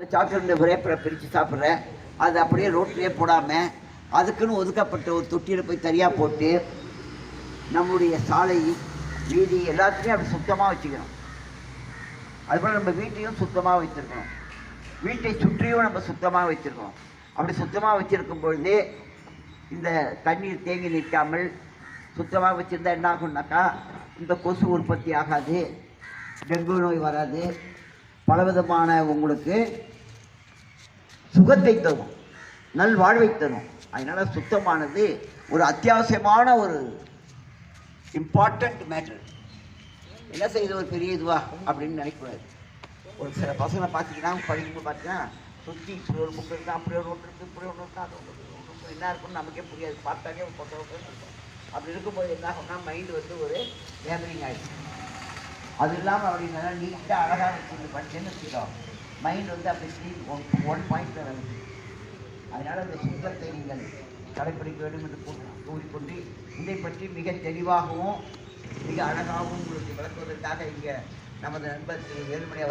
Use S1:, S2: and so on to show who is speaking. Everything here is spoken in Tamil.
S1: சாக்லேட் ரேப்பரை பிரித்து சாப்பிட்றேன் அது அப்படியே ரோட்லேயே போடாமல் அதுக்குன்னு ஒதுக்கப்பட்ட ஒரு தொட்டியில் போய் தனியாக போட்டு நம்மளுடைய சாலை வீதி எல்லாத்தையும் அப்படி சுத்தமாக வச்சுக்கணும். அதுபோல் நம்ம வீட்டையும் சுத்தமாக வச்சுருக்கணும் வீட்டை சுற்றியும் நம்ம சுத்தமாக வச்சுருக்கணும் அப்படி சுத்தமாக வச்சுருக்கும் பொழுது இந்த தண்ணீர் தேங்கி நிற்காமல் சுத்தமாக வச்சுருந்தா என்ன ஆகும்னாக்கா இந்த கொசு உற்பத்தி ஆகாது டெங்கு நோய் வராது பலவிதமான உங்களுக்கு சுகத்தை தரும் நல்வாழ்வை தரும். அதனால் சுத்தமானது ஒரு அத்தியாவசியமான ஒரு இம்பார்ட்டண்ட் மேட்டர் என்ன செய்யுது ஒரு பெரிய இதுவா அப்படின்னு நினைக்கக்கூடாது. ஒரு சில பசங்களை பார்த்தீங்கன்னா படிக்கும்போது பார்த்தீங்கன்னா சுற்றி இப்படி ஒரு புக்கு இருக்கா அப்படி ஒரு ஒன்று இருக்குது இப்படி ஒன்று இருக்கா அது ஒன்று ஒன்று என்ன இருக்குன்னு நமக்கே புரியாது. பார்த்தாலே ஒரு கொட்ட இருக்கும். அப்படி இருக்கும்போது என்ன ஆகும்னா மைண்டு வந்து ஒரு கேதரிங் ஆகிடுச்சு அது இல்லாமல் அப்படி நல்லா நீட்டாக அழகாக வச்சுருந்து படிச்சேன்னு வச்சுக்கோ. மைண்ட் வந்து அப்படி ஸ்லீப் ஒன் ஒன் பாயிண்டில் வருது. அதனால் அந்த சுத்தத்தை நீங்கள் கடைப்பிடிக்க வேண்டும் என்று கூ- கூறிக்கொண்டு இதை பற்றி மிக தெளிவாகவும் மிக அழகாகவும் உங்களுக்கு விளக்குவதற்காக இங்கே நமது நண்பர் திரு வேலுமணி அவர்